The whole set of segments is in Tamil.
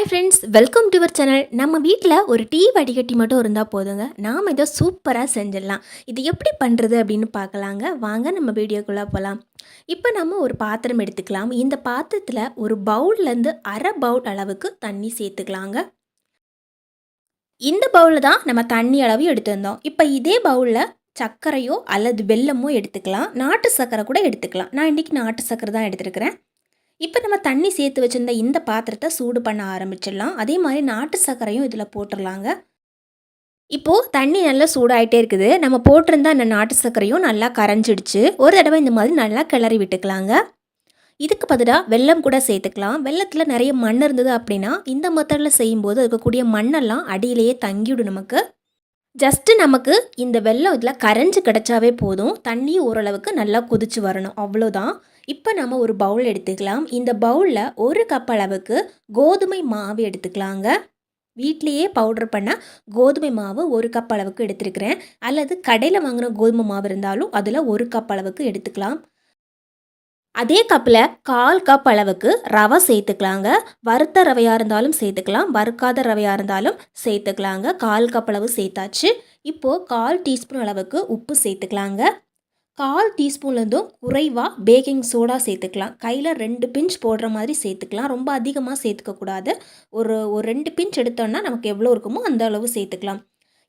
Hi friends welcome to our channel நம்ம வீட்டில் ஒரு டீ வடிகட்டி மட்டும் இருந்தால் போதுங்க. நாம் இதை சூப்பராக செஞ்சிடலாம். இது எப்படி பண்ணுறது அப்படின்னு பார்க்கலாங்க. வாங்க நம்ம வீடியோக்குள்ளே போகலாம் இப்போ நம்ம ஒரு பாத்திரம் எடுத்துக்கலாம். இந்த பாத்திரத்தில் ஒரு பவுல்லேருந்து அரை பவுல் அளவுக்கு தண்ணி சேர்த்துக்கலாங்க. இந்த பவுலில் தான் நம்ம தண்ணி அளவு எடுத்திருந்தோம். இப்போ இதே பவுலில் சர்க்கரையோ அல்லது வெல்லமோ எடுத்துக்கலாம். நாட்டு சர்க்கரை கூட எடுத்துக்கலாம். நான் இன்றைக்கி நாட்டு சர்க்கரை தான் எடுத்துருக்கிறேன். இப்போ நம்ம தண்ணி சேர்த்து வச்சுருந்த இந்த பாத்திரத்தை சூடு பண்ண ஆரம்பிச்சிடலாம். அதே மாதிரி நாட்டு சர்க்கரையும் இதில் போட்டுடலாங்க. இப்போது தண்ணி நல்லா சூடாகிட்டே இருக்குது. நம்ம போட்டிருந்த அந்த நாட்டு சர்க்கரையும் நல்லா கரைஞ்சிடுச்சு. ஒரு தடவை இந்த மாதிரி நல்லா கிளறி விட்டுக்கலாங்க. இதுக்கு பதிலாக வெள்ளம் கூட சேர்த்துக்கலாம். வெள்ளத்தில் நிறைய மண் இருந்தது அப்படின்னா இந்த மெத்தடில் செய்யும்போது இருக்கக்கூடிய மண்ணெல்லாம் அடியிலேயே தங்கிவிடும் நமக்கு. ஜஸ்ட்டு நமக்கு இந்த வெள்ளம் இதில் கரைஞ்சி கிடச்சாவே போதும். தண்ணி ஓரளவுக்கு நல்லா கொதிச்சு வரணும். அவ்வளோதான் இப்போ நம்ம ஒரு பவுல் எடுத்துக்கலாம். இந்த பவுலில் ஒரு கப் அளவுக்கு கோதுமை மாவு எடுத்துக்கலாங்க. வீட்லேயே பவுடர் பண்ண கோதுமை மாவு ஒரு கப் அளவுக்கு எடுத்துருக்கிறேன். அல்லது கடையில் வாங்கின கோதுமை மாவு இருந்தாலும் அதில் ஒரு கப் அளவுக்கு எடுத்துக்கலாம். அதே கப்பில் கால் கப் அளவுக்கு ரவை சேர்த்துக்கலாங்க. வறுத்த ரவையாக இருந்தாலும் சேர்த்துக்கலாம். வறுக்காத ரவையாக இருந்தாலும் சேர்த்துக்கலாங்க. கால் கப் அளவு சேர்த்தாச்சு. இப்போது கால் டீஸ்பூன் அளவுக்கு உப்பு சேர்த்துக்கலாங்க. கால் டீஸ்பூன்லேருந்தும் குறைவாக பேக்கிங் சோடா சேர்த்துக்கலாம். கையில் ரெண்டு பிஞ்ச் போடுற மாதிரி சேர்த்துக்கலாம். ரொம்ப அதிகமாக சேர்த்துக்கக்கூடாது ஒரு ஒரு ரெண்டு பிஞ்ச் எடுத்தோன்னா நமக்கு எவ்வளோ இருக்குமோ அந்த அளவு சேர்த்துக்கலாம்.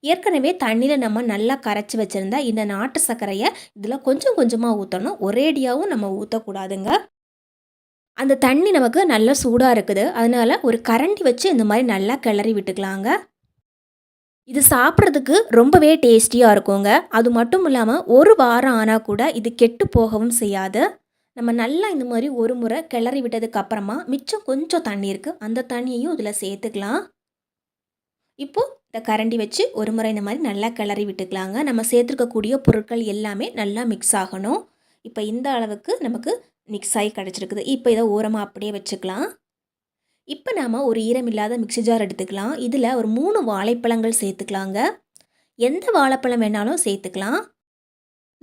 ஏற்கனவே தண்ணியில் நம்ம நல்லா கரைச்சி வச்சுருந்தா இந்த நாட்டு சர்க்கரையை இதில் கொஞ்சம் கொஞ்சமாக ஊற்றணும் ஒரேடியாகவும் நம்ம ஊற்றக்கூடாதுங்க அந்த தண்ணி நமக்கு நல்லா சூடாக இருக்குது. அதனால் ஒரு கரண்டி வச்சு இந்த மாதிரி நல்லா கிளறி விட்டுக்கலாங்க. இது சாப்பிட்றதுக்கு ரொம்பவே டேஸ்டியாக இருக்குங்க. அது மட்டும் இல்லாமல் ஒரு வாரம் ஆனால் கூட இது கெட்டு போகவும் செய்யாது. நம்ம நல்லா இந்த மாதிரி ஒரு முறை கிளறி விட்டதுக்கு அப்புறமா மிச்சம் கொஞ்சம் தண்ணி இருக்குது அந்த தண்ணியையும் இதில் சேர்த்துக்கலாம். இப்போது இந்த கரண்டி வச்சு ஒரு முறை இந்த மாதிரி நல்லா கிளறி விட்டுக்கலாங்க. நம்ம சேர்த்துருக்கக்கூடிய பொருட்கள் எல்லாமே நல்லா மிக்ஸ் ஆகணும். இப்போ இந்த அளவுக்கு நமக்கு மிக்ஸ் ஆகி கிடச்சிருக்குது. இப்போ இதை ஓரமாக அப்படியே வச்சுக்கலாம். இப்போ நாம் ஒரு ஈரமில்லாத மிக்சி ஜார் எடுத்துக்கலாம். இதில் ஒரு மூணு வாழைப்பழங்கள் சேர்த்துக்கலாங்க. எந்த வாழைப்பழம் வேணாலும் சேர்த்துக்கலாம்.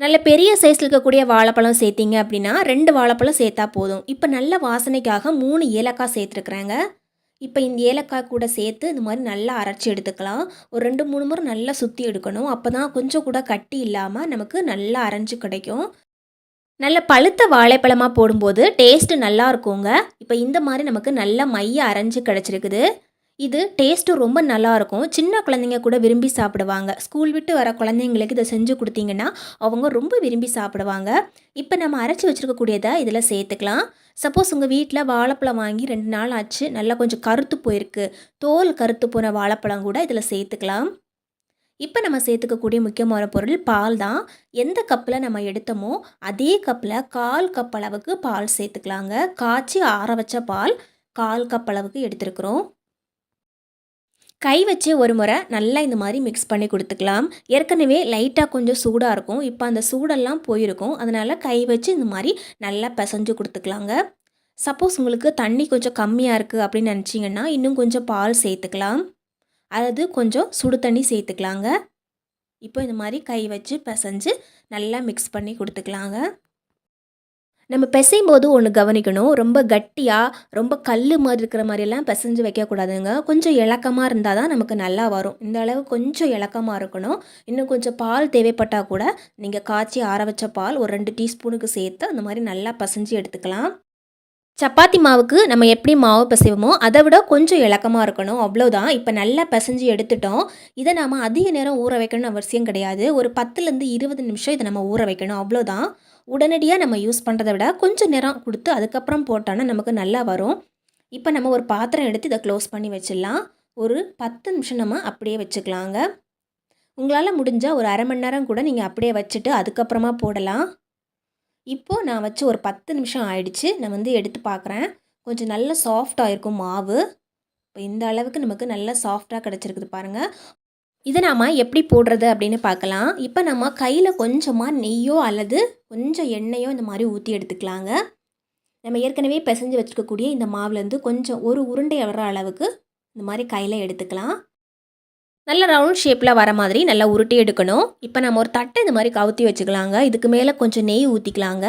நல்ல பெரிய சைஸில் இருக்கக்கூடிய வாழைப்பழம் சேர்த்திங்க அப்படின்னா ரெண்டு வாழைப்பழம் சேர்த்தா போதும். இப்போ நல்ல வாசனைக்காக மூணு ஏலக்காய் சேர்த்துருக்குறேங்க. இப்போ இந்த ஏலக்காய் கூட சேர்த்து இந்த மாதிரி நல்லா அரைச்சி எடுத்துக்கலாம். ஒரு ரெண்டு மூணு முறை நல்லா சுற்றி எடுக்கணும். அப்போ தான் கொஞ்சம் கூட கட்டி இல்லாமல் நமக்கு நல்லா அரைஞ்சு கிடைக்கும். நல்ல பழுத்த வாழைப்பழமாக போடும்போது டேஸ்ட்டு நல்லா இருக்குங்க. இப்போ இந்த மாதிரி நமக்கு நல்ல மைய அரைஞ்சு கிடச்சிருக்குது. இது டேஸ்ட்டு ரொம்ப நல்லாயிருக்கும் சின்ன குழந்தைங்க கூட விரும்பி சாப்பிடுவாங்க. ஸ்கூல் விட்டு வர குழந்தைங்களுக்கு இதை செஞ்சு கொடுத்தீங்கன்னா அவங்க ரொம்ப விரும்பி சாப்பிடுவாங்க. இப்போ நம்ம அரைச்சி வச்சுருக்கக்கூடியதை இதில் சேர்த்துக்கலாம். சப்போஸ் உங்கள் வீட்டில் வாழைப்பழம் வாங்கி ரெண்டு நாள் ஆச்சு நல்லா கொஞ்சம் கருத்து போயிருக்கு. தோல் கருத்து போன வாழைப்பழம் கூட இதில் சேர்த்துக்கலாம். இப்போ நம்ம சேர்த்துக்கக்கூடிய முக்கியமான பொருள் பால் தான். எந்த கப்பில் நம்ம எடுத்தோமோ அதே கப்பில் கால் கப் அளவுக்கு பால் சேர்த்துக்கலாங்க. காய்ச்சி ஆற வச்ச பால் கால் கப் அளவுக்கு எடுத்துருக்குறோம். கை வச்சு ஒரு முறை நல்லா இந்த மாதிரி மிக்ஸ் பண்ணி கொடுத்துக்கலாம். ஏற்கனவே லைட்டாக கொஞ்சம் சூடாக இருக்கும். இப்போ அந்த சூடெல்லாம் போயிருக்கும். அதனால் கை வச்சு இந்த மாதிரி நல்லா பிசைஞ்சு கொடுத்துக்கலாங்க. சப்போஸ் உங்களுக்கு தண்ணி கொஞ்சம் கம்மியாக இருக்குது அப்படின்னு நினச்சிங்கன்னா இன்னும் கொஞ்சம் பால் சேர்த்துக்கலாம். அதாவது கொஞ்சம் சுடு தண்ணி சேர்த்துக்கலாங்க. இப்போ இந்த மாதிரி கை வச்சு பிசைஞ்சு நல்லா மிக்ஸ் பண்ணி கொடுத்துக்கலாங்க. நம்ம பிசையும் போது ஒன்று கவனிக்கணும். ரொம்ப கட்டியாக ரொம்ப கல் மாதிரி இருக்கிற மாதிரியெல்லாம் பிசைஞ்சு வைக்கக்கூடாதுங்க. கொஞ்சம் இலக்கமாக இருந்தால் தான் நமக்கு நல்லா வரும். இந்த அளவு கொஞ்சம் இலக்கமாக இருக்கணும். இன்னும் கொஞ்சம் பால் தேவைப்பட்டால் கூட நீங்கள் காய்ச்சி ஆற வச்ச பால் ஒரு ரெண்டு டீஸ்பூனுக்கு சேர்த்து அந்த மாதிரி நல்லா பசைஞ்சு எடுத்துக்கலாம். சப்பாத்தி மாவுக்கு நம்ம எப்படி மாவு பிசைவோமோ அதை விட கொஞ்சம் இலக்கமாக இருக்கணும். அவ்வளோதான் இப்போ நல்லா பிசைஞ்சு எடுத்துட்டோம். இதை நாம் அதிக நேரம் ஊற வைக்கணும்னு அவசியம் கிடையாது. ஒரு பத்துலேருந்து இருபது நிமிஷம் இதை நம்ம ஊற வைக்கணும். அவ்வளோதான் உடனடியாக நம்ம யூஸ் பண்ணுறதை விட கொஞ்சம் நேரம் கொடுத்து அதுக்கப்புறம் போட்டோன்னா நமக்கு நல்லா வரும். இப்போ நம்ம ஒரு பாத்திரம் எடுத்து இதை க்ளோஸ் பண்ணி வச்சிடலாம். ஒரு பத்து நிமிஷம் நம்ம அப்படியே வச்சுக்கலாங்க. உங்களால் முடிஞ்சால் ஒரு அரை மணி நேரம் கூட நீங்கள் அப்படியே வச்சுட்டு அதுக்கப்புறமா போடலாம். இப்போது நான் வச்சு ஒரு பத்து நிமிஷம் ஆயிடுச்சு. நான் வந்து எடுத்து பார்க்குறேன் கொஞ்சம் நல்ல சாஃப்டாக இருக்கும் மாவு. இப்போ இந்த அளவுக்கு நமக்கு நல்ல சாஃப்டாக கிடச்சிருக்குது பாருங்கள் இதை நாம் எப்படி போடுறது அப்படின்னு பார்க்கலாம். இப்போ நம்ம கையில் கொஞ்சமாக நெய்யோ அல்லது கொஞ்சம் எண்ணெயோ இந்த மாதிரி ஊற்றி எடுத்துக்கலாங்க. நம்ம ஏற்கனவே பிசைஞ்சு வச்சுருக்கக்கூடிய இந்த மாவுலேருந்து கொஞ்சம் ஒரு உருண்டை வர அளவுக்கு இந்த மாதிரி கையில் எடுத்துக்கலாம். நல்ல ரவுண்ட் ஷேப்பில் வர மாதிரி நல்லா உருட்டி எடுக்கணும். இப்போ நம்ம ஒரு தட்டை இந்த மாதிரி கவுத்தி வச்சுக்கலாங்க. இதுக்கு மேலே கொஞ்சம் நெய் ஊற்றிக்கலாங்க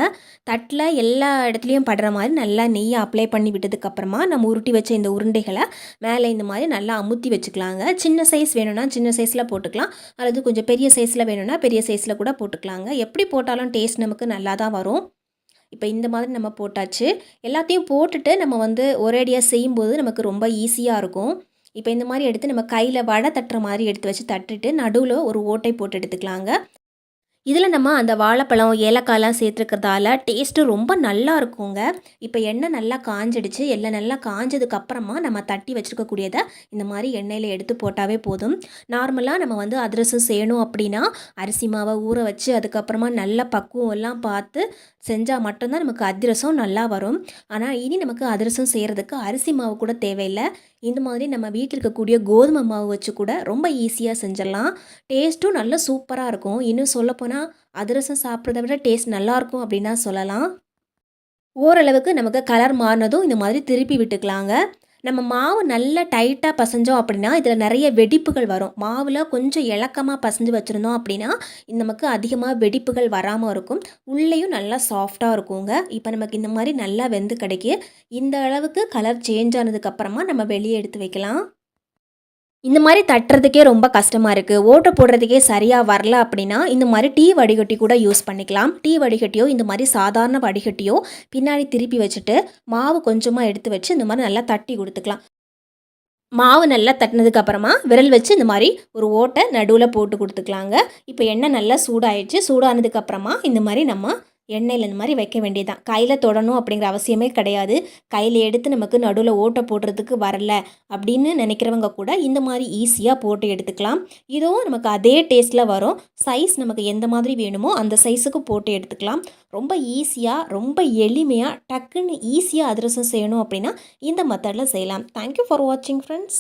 தட்டில் எல்லா இடத்துலையும் படுற மாதிரி நல்லா நெய்யை அப்ளை பண்ணி விட்டதுக்கப்புறமா நம்ம உருட்டி வச்ச இந்த உருண்டைகளை மேலே இந்த மாதிரி நல்லா அமுத்தி வச்சுக்கலாங்க. சின்ன சைஸ் வேணும்னா சின்ன சைஸில் போட்டுக்கலாம். அல்லது கொஞ்சம் பெரிய சைஸில் வேணும்னா பெரிய சைஸில் கூட போட்டுக்கலாங்க. எப்படி போட்டாலும் டேஸ்ட் நமக்கு நல்லா தான் வரும். இப்போ இந்த மாதிரி நம்ம போட்டாச்சு. எல்லாத்தையும் போட்டுட்டு நம்ம வந்து ஒரேடியாக செய்யும்போது நமக்கு ரொம்ப ஈஸியாக இருக்கும். இப்போ இந்த மாதிரி எடுத்து நம்ம கையில் வடை தட்டுற மாதிரி எடுத்து வச்சு தட்டுட்டு நடுவில் ஒரு ஓட்டை போட்டு எடுத்துக்கலாங்க. இதில் நம்ம அந்த வாழைப்பழம் ஏலக்காய்லாம் சேர்த்துருக்கிறதால டேஸ்ட்டு ரொம்ப நல்லா இருக்குங்க. இப்போ எண்ணெய் நல்லா காஞ்சிடுச்சு. எல்லாம் நல்லா காஞ்சதுக்கப்புறமா நம்ம தட்டி வச்சுருக்கக்கூடியதை இந்த மாதிரி எண்ணெயில் எடுத்து போட்டாவே போதும். நார்மலாக நம்ம வந்து அதிரசம் செய்யணும் அப்படின்னா அரிசி மாவை ஊற வச்சு அதுக்கப்புறமா நல்ல பக்குவம் எல்லாம் பார்த்து செஞ்சால் மட்டும்தான் நமக்கு அதிரசம் நல்லா வரும். ஆனால் இனி நமக்கு அதிரசம் செய்கிறதுக்கு அரிசி மாவு கூட தேவையில்லை. இந்த மாதிரி நம்ம வீட்டில் இருக்கக்கூடிய கோதுமை மாவு வச்சு கூட ரொம்ப ஈஸியாக செஞ்சிடலாம். டேஸ்ட்டும் நல்ல சூப்பராக இருக்கும். இன்னும் சொல்லப்போனால் அதிரசம் சாப்பிட்றத விட டேஸ்ட் நல்லாயிருக்கும் அப்படின்னா சொல்லலாம். ஓரளவுக்கு நமக்கு கலர் மாறினதும் இந்த மாதிரி திருப்பி விட்டுக்கலாங்க. நம்ம மாவு நல்லா டைட்டாக பசைஞ்சோம் அப்படின்னா இதில் நிறைய வெடிப்புகள் வரும். மாவில் கொஞ்சம் இலக்கமாக பசைஞ்சு வச்சுருந்தோம் அப்படின்னா நமக்கு அதிகமாக வெடிப்புகள் வராமல் இருக்கும். உள்ளேயும் நல்லா சாஃப்டாக இருக்குங்க. இப்போ நமக்கு இந்த மாதிரி நல்லா வெந்து கிடைக்கு இந்த அளவுக்கு கலர் சேஞ்ச் ஆனதுக்கப்புறமா நம்ம வெளியே எடுத்து வைக்கலாம். இந்த மாதிரி தட்டுறதுக்கே ரொம்ப கஷ்டமாக இருக்குது ஓட்டை போடுறதுக்கே சரியாக வரல அப்படின்னா இந்த மாதிரி டீ வடிகட்டி கூட யூஸ் பண்ணிக்கலாம். டீ வடிகட்டியோ இந்த மாதிரி சாதாரண வடிகட்டியோ பின்னாடி திருப்பி வச்சுட்டு மாவு கொஞ்சமாக எடுத்து வச்சு இந்த மாதிரி நல்லா தட்டி கொடுத்துக்கலாம். மாவு நல்லா தட்டினதுக்கு அப்புறமா விரல் வச்சு இந்த மாதிரி ஒரு ஓட்டை நடுவில் போட்டு கொடுத்துக்கலாங்க. இப்போ எண்ணெய் நல்லா சூடாயிடுச்சு. சூடானதுக்கு அப்புறமா இந்த மாதிரி நம்ம எண்ணெயில் இந்த மாதிரி வைக்க வேண்டியதுதான். கையில் தொடணும் அப்படிங்கிற அவசியமே கிடையாது. கையில் எடுத்து நமக்கு நடுவில் ஓட்டை போடுறதுக்கு வரல அப்படின்னு நினைக்கிறவங்க கூட இந்த மாதிரி ஈஸியாக போட்டு எடுத்துக்கலாம். இதுவும் நமக்கு அதே டேஸ்ட்டில் வரும். சைஸ் நமக்கு எந்த மாதிரி வேணுமோ அந்த சைஸுக்கு போட்டு எடுத்துக்கலாம். ரொம்ப ஈஸியாக ரொம்ப எளிமையாக டக்குன்னு ஈஸியாக அதிரசம் செய்யணும் அப்படின்னா இந்த மெத்தடில் செய்யலாம். தேங்க்யூ ஃபார் வாட்சிங் ஃப்ரெண்ட்ஸ்